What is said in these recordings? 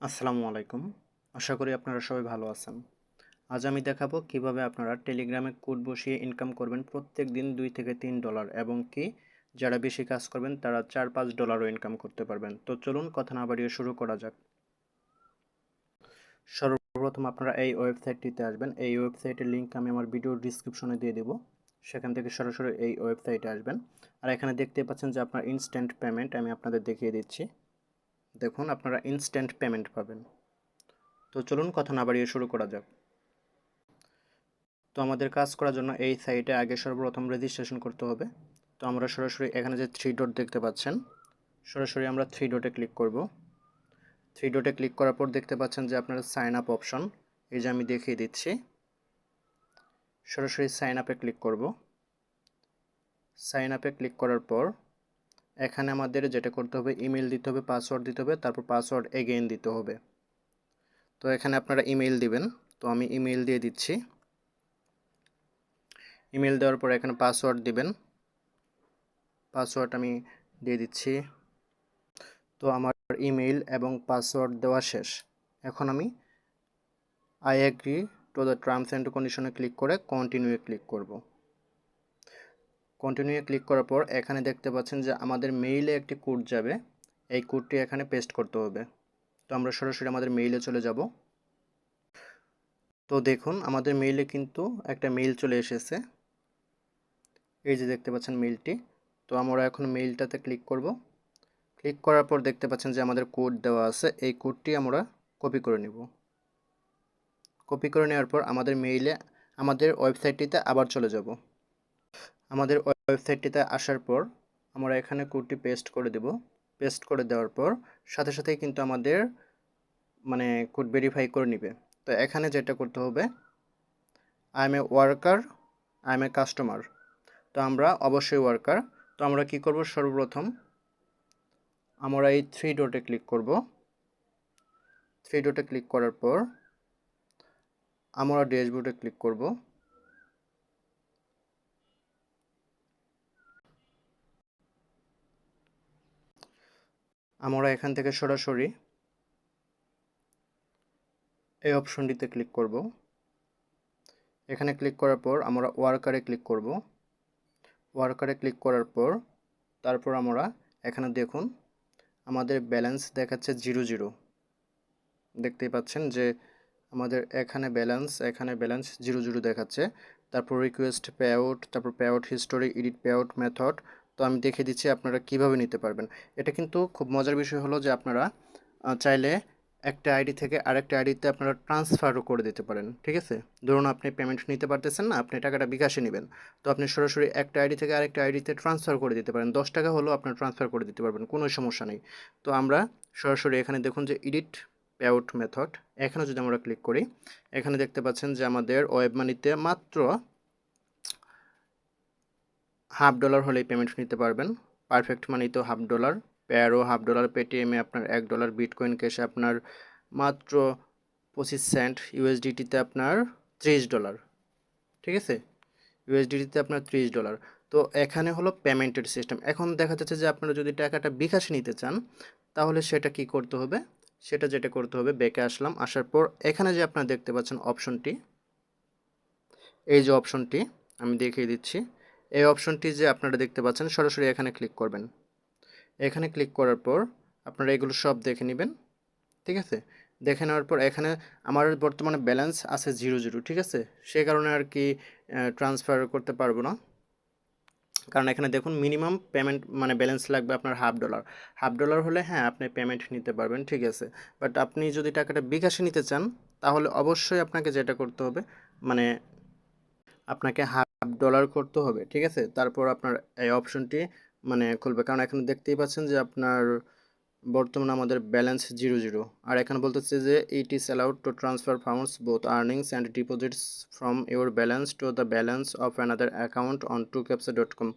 আসসালামু আলাইকুম। আশা করি আপনারা সবাই ভালো আছেন। আজ আমি দেখাবো কীভাবে আপনারা টেলিগ্রামে কোড বসিয়ে ইনকাম করবেন প্রত্যেক দিন দুই থেকে তিন ডলার এবং কি যারা বেশি কাজ করবেন তারা চার পাঁচ ডলারও ইনকাম করতে পারবেন। তো চলুন কথা না বাড়িয়ে শুরু করা যাক। সর্বপ্রথম আপনারা এই ওয়েবসাইটটিতে আসবেন। এই ওয়েবসাইটের লিঙ্ক আমি আমার ভিডিও ডিসক্রিপশনে দিয়ে দেবো। সেখান থেকে সরাসরি এই ওয়েবসাইটে আসবেন। আর এখানে দেখতে পাচ্ছেন যে আপনার ইনস্ট্যান্ট পেমেন্ট আমি আপনাদের দেখিয়ে দিচ্ছি। দেখুন আপনারা ইনস্ট্যান্ট পেমেন্ট পাবেন। তো চলুন কথা না বাড়িয়ে শুরু করা যাক। তো আমাদের কাজ করার জন্য এই সাইটে আগে সর্বপ্রথম রেজিস্ট্রেশন করতে হবে। তো আমরা সরাসরি এখানে যে থ্রি ডট দেখতে পাচ্ছেন, সরাসরি আমরা থ্রি ডটে ক্লিক করব। থ্রি ডটে ক্লিক করার পর দেখতে পাচ্ছেন যে আপনার সাইন আপ অপশন এই যে আমি দেখিয়ে দিচ্ছি। সরাসরি সাইন আপে ক্লিক করব। সাইন আপে ক্লিক করার পর এখানে আমাদের যেটা করতে হবে ইমেল দিতে হবে পাসওয়ার্ড দিতে হবে, তারপর পাসওয়ার্ড এগেইন দিতে হবে। তো এখানে আপনারা ইমেল দিবেন। তো আমি ইমেল দিয়ে দিচ্ছি। ইমেল দেওয়ার পর এখানে পাসওয়ার্ড দিবেন। পাসওয়ার্ড আমি দিয়ে দিচ্ছি। তো আমার ইমেল এবং পাসওয়ার্ড দেওয়া শেষ। এখন আমি I agree to the terms and কন্ডিশনে ক্লিক করে কন্টিনিউয়ে ক্লিক করব। কন্টিনিউয়ে ক্লিক করার পর এখানে দেখতে পাচ্ছেন যে আমাদের মেইলে একটি কোড যাবে। এই কোডটি এখানে পেস্ট করতে হবে। তো আমরা সরাসরি আমাদের মেইলে চলে যাব। তো দেখুন, আমাদের মেইলে কিন্তু একটা মেইল চলে এসেছে। এই যে দেখতে পাচ্ছেন মেইলটি তো আমরা এখন মেইলটাতে ক্লিক করব। ক্লিক করার পর দেখতে পাচ্ছেন যে আমাদের কোড দেওয়া আছে। এই কোডটি আমরা কপি করে নিব। কপি করে নেওয়ার পর আমাদের মেইলে আমাদের ওয়েবসাইটটিতে আবার চলে যাব। আমাদের ওয়েবসাইটটিতে আসার পর আমরা এখানে কোডটি পেস্ট করে দেব। পেস্ট করে দেওয়ার পর সাথে সাথেই কিন্তু আমাদের মানে কোড ভেরিফাই করে নিবে। তো এখানে যেটা করতে হবে I am a worker I am a customer তো আমরা অবশ্যই ওয়ার্কার তো আমরা কি করব? সর্বপ্রথম আমরা এই থ্রি ডটে ক্লিক করব। থ্রি ডটে ক্লিক করার পর আমরা ড্যাশবোর্ডে ক্লিক করব। আমরা এখান থেকে সরাসরি এই অপশনটিতে ক্লিক করব। এখানে ক্লিক করার পর আমরা ওয়ার্কারে ক্লিক করব। ওয়ার্কারে ক্লিক করার পর তারপর আমরা এখানে দেখুন, আমাদের ব্যালেন্স দেখাচ্ছে জিরো জিরো। দেখতেই পাচ্ছেন যে আমাদের এখানে ব্যালেন্স এখানে ব্যালেন্স জিরো জিরো দেখাচ্ছে। তারপর রিকোয়েস্ট পে আউট তারপর pay out history edit pay out method তো আমি দেখিয়ে দিচ্ছি আপনারা কীভাবে নিতে পারবেন। এটা কিন্তু খুব মজার বিষয় হলো যে আপনারা চাইলে একটা আইডি থেকে আরেকটা আইডিতে আপনারা ট্রান্সফারও করে দিতে পারেন, ঠিক আছে? ধরুন আপনি পেমেন্ট নিতে পারতেছেন না, আপনি টাকাটা বিকাশে নেবেন। তো আপনি সরাসরি একটা আইডি থেকে আরেকটা আইডিতে ট্রান্সফার করে দিতে পারেন। দশ টাকা হলেও আপনার ট্রান্সফার করে দিতে পারবেন, কোনো সমস্যা নেই। তো আমরা সরাসরি এখানে দেখুন যে এডিট পেআউট মেথড এখানে যদি আমরা ক্লিক করি, এখানে দেখতে পাচ্ছেন যে আমাদের ওয়েব মানিতে মাত্র হাফ ডলার হলেই পেমেন্ট নিতে পারবেন। পারফেক্ট মানি তো হাফ ডলার প্যারো হাফ ডলার পেটিএমে আপনার এক ডলার বিটকয়েন ক্যাশে আপনার মাত্র পঁচিশ সেন্ট ইউএসডিটিতে আপনার ত্রিশ ডলার ঠিক আছে? ইউএসডিটিতে আপনার ত্রিশ ডলার তো এখানে হলো পেমেন্টের সিস্টেম এখন দেখা যাচ্ছে যে আপনারা যদি টাকাটা বিকাশে নিতে চান, তাহলে সেটা কি করতে হবে? সেটা যেটা করতে হবে, বেকে আসলাম। আসার পর এখানে যে আপনারা দেখতে পাচ্ছেন অপশনটি এই যে অপশনটি আমি দেখিয়ে দিচ্ছি। এই অপশনটি যে আপনারা দেখতে পাচ্ছেন, সরাসরি এখানে ক্লিক করবেন। এখানে ক্লিক করার পর আপনারা এগুলো সব দেখে নেবেন, ঠিক আছে? দেখে নেওয়ার পর এখানে আমার বর্তমানে ব্যালেন্স আছে জিরো জিরো ঠিক আছে? সে কারণে আর কি ট্রান্সফার করতে পারব না। কারণ এখানে দেখুন মিনিমাম পেমেন্ট মানে ব্যালেন্স লাগবে আপনার হাফ ডলার হাফ ডলার হলে হ্যাঁ আপনি পেমেন্ট নিতে পারবেন, ঠিক আছে? বাট আপনি যদি টাকাটা বিকাশে নিতে চান, তাহলে অবশ্যই আপনাকে যেটা করতে হবে মানে আপনাকে হাফ ডলার করতে হবে, ঠিক আছে? তারপর আপনার এই অপশনটি মানে খুলবে। কারণ এখানে দেখতেই পাচ্ছেন যে আপনার বর্তমানে আমাদের ব্যালেন্স জিরো জিরো আর এখানে বলতেছে যে it is allowed to transfer funds both earnings and deposits from your balance to the balance of another account on to captcha dot com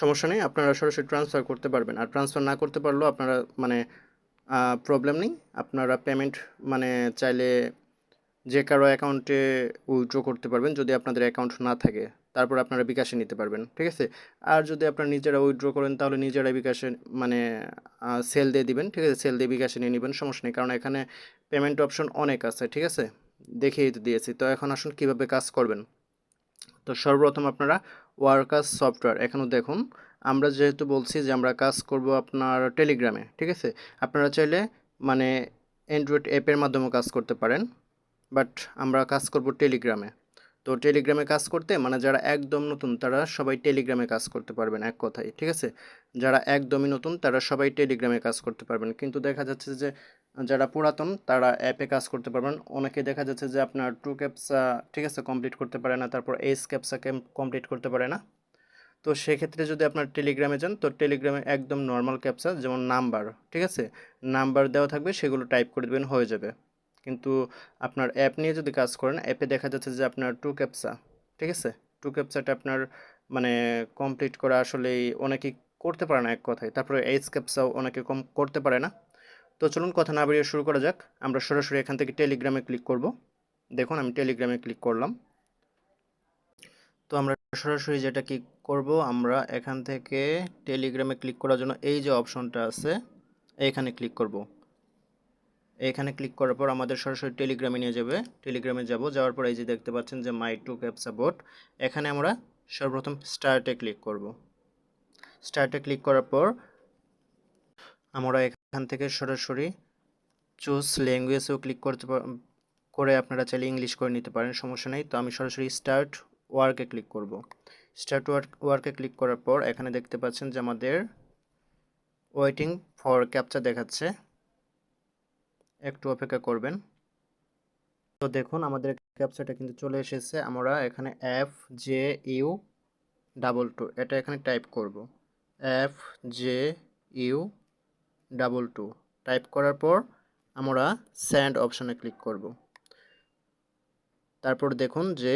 সমস্যা নেই, আপনারা সরাসরি ট্রান্সফার করতে পারবেন। আর ট্রান্সফার না করতে পারলেও আপনারা মানে প্রবলেম নেই। আপনারা পেমেন্ট মানে চাইলে যে কারও অ্যাকাউন্টে উইথড্র করতে পারবেন যদি আপনাদের অ্যাকাউন্ট না থাকে। তারপর আপনারা বিকাশে নিতে পারবেন, ঠিক আছে? আর যদি আপনারা নিজেরা উইথড্র করেন, তাহলে নিজেরা বিকাশে মানে সেল দিয়ে দিবেন, ঠিক আছে? সেল দিয়ে বিকাশে নিয়ে নেবেন, সমস্যা নেই। কারণ এখানে পেমেন্ট অপশন অনেক আছে, ঠিক আছে? দেখিয়ে তো দিয়েছি। তো এখন আসুন কীভাবে কাজ করবেন। তো সর্বপ্রথম আপনারা ওয়ার্কাস সফটওয়্যার, এখানেও দেখুন। আমরা যেহেতু বলছি যে আমরা কাজ করব আপনার টেলিগ্রামে ঠিক আছে? আপনারা চাইলে মানে অ্যান্ড্রয়েড অ্যাপের মাধ্যমেও কাজ করতে পারেন। বাট আমরা কাজ করব টেলিগ্রামে। তো টেলিগ্রামে কাজ করতে মানে যারা একদম নতুন, তারা সবাই টেলিগ্রামে কাজ করতে পারবেন এক কথায়, ঠিক আছে? যারা একদমই নতুন, তারা সবাই টেলিগ্রামে কাজ করতে পারবেন। কিন্তু দেখা যাচ্ছে যে যারা পুরাতন, তারা অ্যাপে কাজ করতে পারবেন। অনেকে দেখা যাচ্ছে যে আপনার টু ক্যাপসা ঠিক আছে কমপ্লিট করতে পারে না, তারপর এইচ ক্যাপসা কমপ্লিট করতে পারে না। তো সেক্ষেত্রে যদি আপনার টেলিগ্রামে যান, তো টেলিগ্রামে একদম নর্মাল ক্যাপসা যেমন নাম্বার ঠিক আছে? নাম্বার দেওয়া থাকবে, সেগুলো টাইপ করে দেবেন, হয়ে যাবে। কিন্তু আপনার অ্যাপ নিয়ে যদি কাজ করেন অ্যাপে দেখা যাচ্ছে যে আপনার টু ক্যাপসা ঠিক আছে? টু ক্যাপসাটা আপনার মানে কমপ্লিট করা আসলেই অনেকেই করতে পারে না এক কথায়। তারপরে এইচ ক্যাপসাও অনেকে কম করতে পারে না। তো চলুন কথা না বেরিয়ে শুরু করা যাক। আমরা সরাসরি এখান থেকে টেলিগ্রামে ক্লিক করব। দেখুন, আমি টেলিগ্রামে ক্লিক করলাম। তো আমরা সরাসরি যেটা কি করব, আমরা এখান থেকে টেলিগ্রামে ক্লিক করার জন্য এই যে অপশনটা আছে, এইখানে ক্লিক করব। এখানে ক্লিক করার পর আমাদের সরাসরি টেলিগ্রামে নিয়ে যাবে। টেলিগ্রামে যাব, যাওয়ার পর এই যে দেখতে পাচ্ছেন যে মাই টু ক্যাপসা বোট এখানে আমরা সর্বপ্রথম স্টার্টে ক্লিক করব। স্টার্টে ক্লিক করার পর আমরা এখান থেকে সরাসরি চুজ ল্যাঙ্গুয়েজেও ক্লিক করতে করে আপনারা চাইলে ইংলিশ করে নিতে পারেন, সমস্যা নেই। তো আমি সরাসরি স্টার্ট ওয়ার্কে ক্লিক করব। স্টার্ট ওয়ার্ক ওয়ার্কে ক্লিক করার পর এখানে দেখতে পাচ্ছেন যে আমাদের ওয়েটিং ফর ক্যাপচা দেখাচ্ছে। একটু অপেক্ষা করবেন। তো দেখুন, আমাদের ক্যাপচাটা কিন্তু চলে এসেছে। আমরা এখানে F J U double two এটা এখানে টাইপ করব। F J U double two type করার পর আমরা স্যান্ড অপশানে ক্লিক করব। তারপর দেখুন যে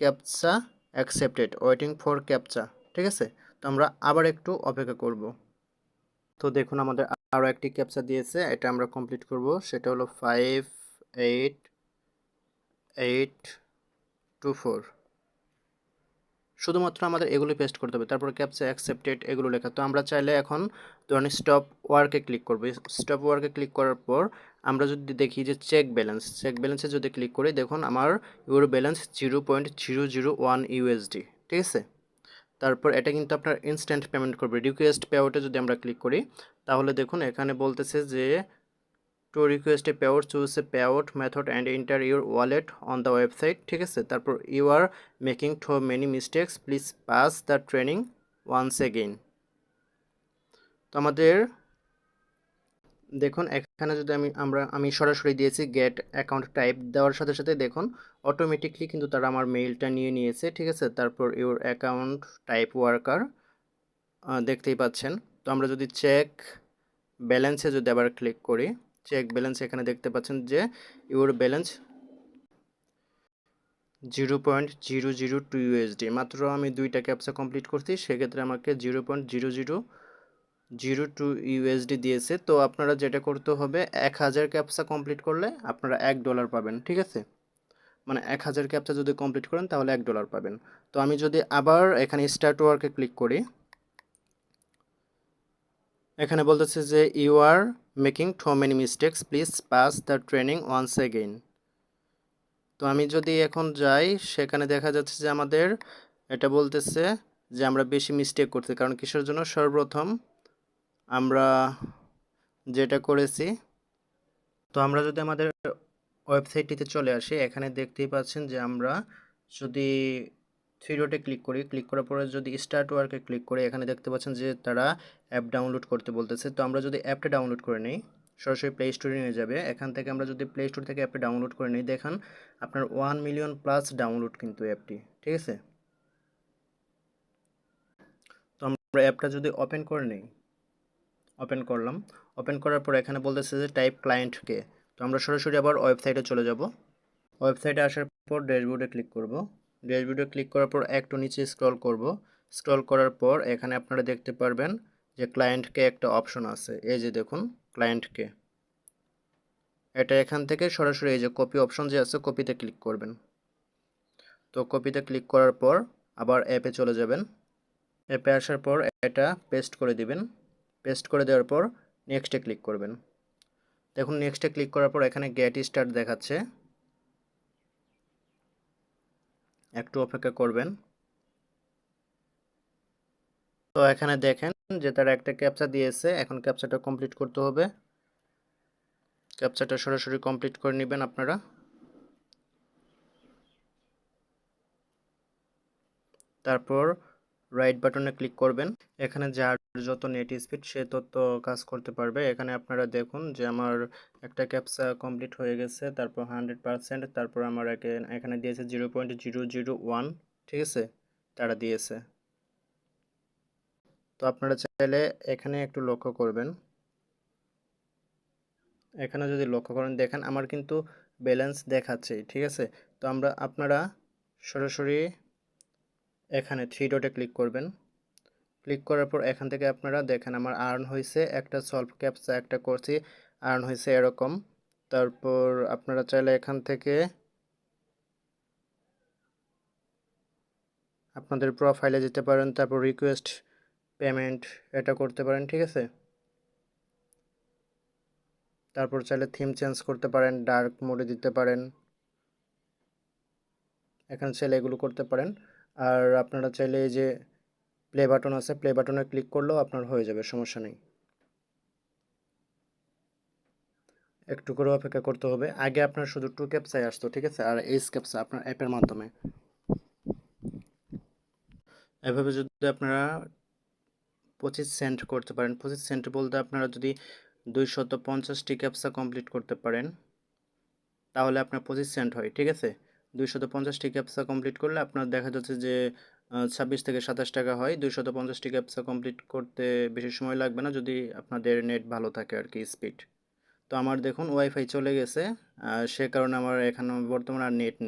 captcha accepted waiting for captcha, ঠিক আছে? তো আমরা আবার একটু অপেক্ষা করব। তো দেখুন আমাদের আরও একটি ক্যাপচা দিয়েছে, এটা আমরা কমপ্লিট করব। সেটা হলো five eight eight two four শুধুমাত্র আমাদের এগুলো পেস্ট করতে হবে, তারপর ক্যাপচা অ্যাকসেপ্টেড এগুলো লেখা। তো আমরা চাইলে এখন ধরুন স্টপ ওয়ার্কে ক্লিক করব। স্টপ ওয়ার্কে ক্লিক করার পর আমরা যদি দেখি যে চেক ব্যালেন্স চেক ব্যালেন্সে যদি ক্লিক করি, দেখুন আমার your balance zero point zero zero one USD ঠিক আছে? তারপর এটা কিন্তু আপনার ইনস্ট্যান্ট পেমেন্ট করবে। রিকোয়েস্ট পেআউটে যদি আমরা ক্লিক করি তাহলে দেখুন, এখানে বলতেছে যে to request a payout choose a payout method and enter your wallet on the website ঠিক আছে? তারপর you are making too many mistakes please pass the training once again তো আমাদের, দেখুন, এখানে যদি আমি, আমরা, আমি সরাসরি দিয়েছি গেট অ্যাকাউন্ট টাইপ দেওয়ার সাথে সাথে দেখুন অটোমেটিকলি কিন্তু তারা আমার মেইলটা নিয়ে নিয়েছে, ঠিক আছে? তারপর ইউর অ্যাকাউন্ট টাইপ ওয়ার্কার দেখতেই পাচ্ছেন। তো আমরা যদি চেক ব্যালেন্সে যদি আবার ক্লিক করি চেক ব্যালেন্স এখানে দেখতে পাচ্ছেন যে your balance zero point zero zero two USD মাত্র আমি দুইটা ক্যাপসা কমপ্লিট করছি, সেক্ষেত্রে আমাকে zero point zero zero zero two USD দিয়েছে। তো আপনারা যেটা করতে হবে, এক হাজার ক্যাপসা কমপ্লিট করলে আপনারা এক ডলার পাবেন, ঠিক আছে? মানে এক হাজার ক্যাপসা যদি কমপ্লিট করেন, তাহলে এক ডলার পাবেন। তো আমি যদি আবার এখানে স্টার্ট ওয়ার্কে ক্লিক করি এখানে বলতেছে যে you are making too many mistakes please pass the training once again তো আমি যদি এখন যাই, সেখানে দেখা যাচ্ছে যে আমাদের এটা বলতেছে যে, আমরা বেশি মিস্টেক করছি। কারণ কিসের জন্য? সর্বপ্রথম আমরা যেটা করেছি, তো আমরা যদি আমাদের ওয়েবসাইটটিতে চলে আসি, এখানে দেখতেই পাচ্ছেন যে আমরা যদি থ্রি ডটে ক্লিক করি, ক্লিক করার পরে যদি স্টার্ট ওয়ার্কে ক্লিক করি, এখানে দেখতে পাচ্ছেন যে তারা অ্যাপ ডাউনলোড করতে বলতেছে। তো আমরা যদি অ্যাপটা ডাউনলোড করে নিই, সরাসরি প্লে স্টোরে নিয়ে যাবে। এখান থেকে আমরা যদি প্লে স্টোর থেকে অ্যাপটা ডাউনলোড করে নিই, দেখান আপনার ওয়ান মিলিয়ন প্লাস ডাউনলোড কিন্তু অ্যাপটি, ঠিক আছে? তো আমরা অ্যাপটা যদি ওপেন করে নিই, ওপেন করলাম। ওপেন করার পর এখানে বলতেছে যে টাইপ ক্লায়েন্টকে তো আমরা সরাসরি আবার ওয়েবসাইটে চলে যাব। ওয়েবসাইটে আসার পর ড্যাশবোর্ডে ক্লিক করব। ড্যাশবোর্ডে ক্লিক করার পর একটু নিচে স্ক্রল করব। স্ক্রল করার পর এখানে আপনারা দেখতে পারবেন যে ক্লায়েন্টকে একটা অপশন আছে। এই যে দেখুন ক্লায়েন্টকে এটা এখান থেকে সরাসরি এই যে কপি অপশন যে আছে কপিতে ক্লিক করবেন। তো কপিতে ক্লিক করার পর আবার অ্যাপে চলে যাবেন। অ্যাপে আসার পর এটা পেস্ট করে দিবেন। পেস্ট করে দেওয়ার পর নেক্সটে ক্লিক করবেন। দেখুন নেক্সটে ক্লিক করার পর এখানে গেট স্টার্ট দেখাচ্ছে। একটু অপেক্ষা করবেন। তো এখানে দেখেন যে তারা একটা ক্যাপচা দিয়েছে, এখন ক্যাপচাটা কমপ্লিট করতে হবে। ক্যাপচাটা সরাসরি কমপ্লিট করে নেবেন আপনারা। তারপর রাইট বাটনে ক্লিক করবেন। এখানে যার যত নেট স্পিড সে তত কাজ করতে পারবে। এখানে আপনারা দেখুন যে আমার একটা ক্যাপসা কমপ্লিট হয়ে গেছে, তারপর হান্ড্রেড পারসেন্ট তারপর আমার এখানে দিয়েছে zero point zero zero one ঠিক আছে? তারা দিয়েছে। তো আপনারা চাইলে এখানে একটু লক্ষ্য করবেন। এখানে যদি লক্ষ্য করেন, দেখেন আমার কিন্তু ব্যালেন্স দেখাচ্ছে, ঠিক আছে? তো আমরা, আপনারা সরাসরি এখানে থ্রি ডটে ক্লিক করবেন। ক্লিক করার পর এখান থেকে আপনারা দেখেন আমার আর্ন হয়েছে, একটা সলভ ক্যাপসা একটা করছি আর্ন হয়েছে এরকম। তারপর আপনারা চাইলে এখান থেকে আপনাদের প্রোফাইলে যেতে পারেন, তারপর রিকোয়েস্ট পেমেন্ট এটা করতে পারেন, ঠিক আছে? তারপর চাইলে থিম চেঞ্জ করতে পারেন ডার্ক মোডে দিতে পারেন। এখানে চাইলে এগুলো করতে পারেন। আর আপনারা চাইলে এই যে প্লে বাটন আছে প্লে বাটনে ক্লিক করলেও আপনার হয়ে যাবে, সমস্যা নেই। একটু করে অপেক্ষা করতে হবে। আগে আপনার শুধু টু ক্যাপসাই আসতো, ঠিক আছে? আর এইচ ক্যাপসা আপনার অ্যাপের মাধ্যমে। এভাবে যদি আপনারা পঁচিশ সেন্ট করতে পারেন, পঁচিশ সেন্ট বলতে আপনারা যদি দুইশত পঞ্চাশটি ক্যাপসা কমপ্লিট করতে পারেন, তাহলে আপনার পঁচিশ সেন্ট হয়, ঠিক আছে? দুইশত পঞ্চাশটি ক্যাপসা কমপ্লিট করলে আপনার দেখা যাচ্ছে যে ছাব্বিশ থেকে সাতাশ টাকা হয়। দুইশত পঞ্চাশটি ক্যাপসা কমপ্লিট করতে বেশি সময় লাগবে না যদি আপনাদের নেট ভালো থাকে আর কি স্পিড তো আমার দেখুন ওয়াইফাই চলে গেছে সে কারণে আমার এখানে বর্তমানে আর নেট